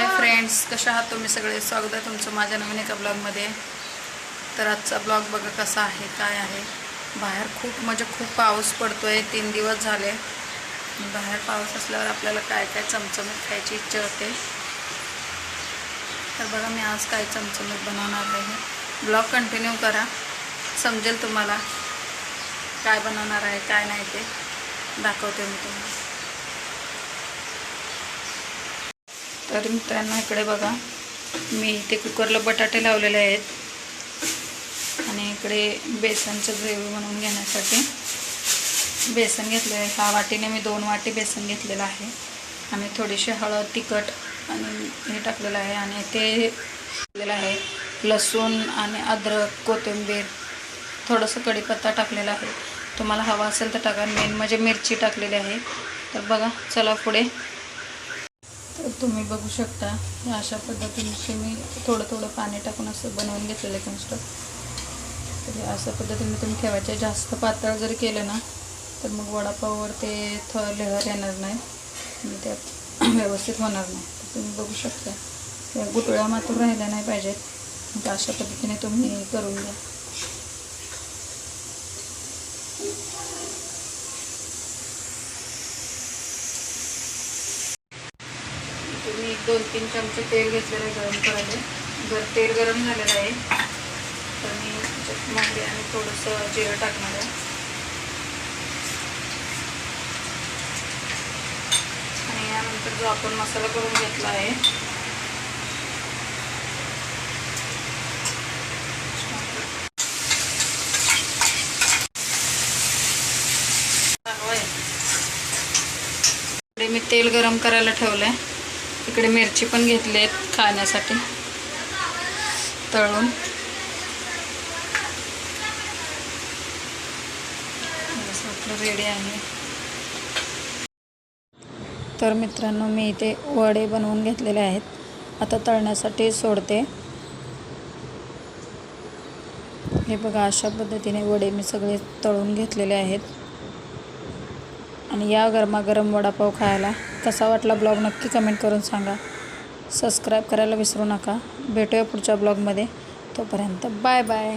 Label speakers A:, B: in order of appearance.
A: Hi friends कशा आहात तुम्ही सगळे? स्वागत आहे तुमचं माझ्या नवीन एका ब्लॉगमध्ये. तर आजचा ब्लॉग बघा कसा आहे काय आहे. बाहेर खूप म्हणजे खूप पाऊस पडतो आहे तीन दिवस झाले. बाहेर पाऊस असल्यावर आपल्याला काय काय चमचमीत खायची इच्छा होते. तर बघा मी आज काय चमचमीत बनवणार आहे ब्लॉग कंटिन्यू करा. समजेल तुम्हाला काय बनवणार आहे काय नाही ते. दाखवते मी तुम्हाला. तर मित्रांनो इकडे बघा. मी इथे कुकरला बटाटे लावलेले आहेत. आणि इकडे बेसनचं ग्रेव्ही बनवून घेण्यासाठी बेसन घेतले आहे. ह्या वाटीने मी दोन वाटी बेसन घेतलेलं आहे. आणि थोडीशी हळद तिखट आणि हे टाकलेलं आहे. आणि ते टाकलेलं आहे लसूण आणि अद्रक कोथिंबीर थोडंसं कढीपत्ता टाकलेला आहे. तुम्हाला हवा असेल तर टाका. मेन म्हणजे मिरची टाकलेली आहे. तर बघा चला पुढे. तुम्ही बघू शकता. अशा पद्धतीने मी थोडं थोडं पाणी टाकून असं बनवून घेतलेलं आहे कन्स्टर तर अशा पद्धतीने तुम्ही ठेवायचे. जास्त पातळ जर केलं ना तर मग वडापाववर ते थ लेहर येणार नाही. आणि त्यात व्यवस्थित होणार नाही. तर तुम्ही बघू शकता. त्या गुटळ्या मातूर राहिल्या नाही पाहिजेत. अशा पद्धतीने तुम्ही करून घ्या. तुम्ही एक दोन तीन चमचे तेल घेतलेलं आहे गरम करायला. जर तेल गरम झालेलं आहे तर मी मागे आणि थोडंसं जिरं टाकणार आहे. आणि यानंतर जो आपण मसाला करून घेतला आहे मी तेल गरम करायला ठेवलं आहे इकडे मिरची पण घेतली आहेत खाण्यासाठी. तळून. रेडी आहे. तर मित्रांनो मी इथे वडे बनवून घेतलेले आहेत. आता तळण्यासाठी सोडते. हे बघा अशा पद्धतीने वडे मी सगळे तळून घेतलेले आहेत. आणि या गरमागरम वडापाव खायला कसा वाटला ब्लॉग नक्की कमेंट करून सांगा. सबस्क्राईब करायला विसरू नका. भेटूया पुढच्या ब्लॉगमध्ये. तोपर्यंत बाय बाय.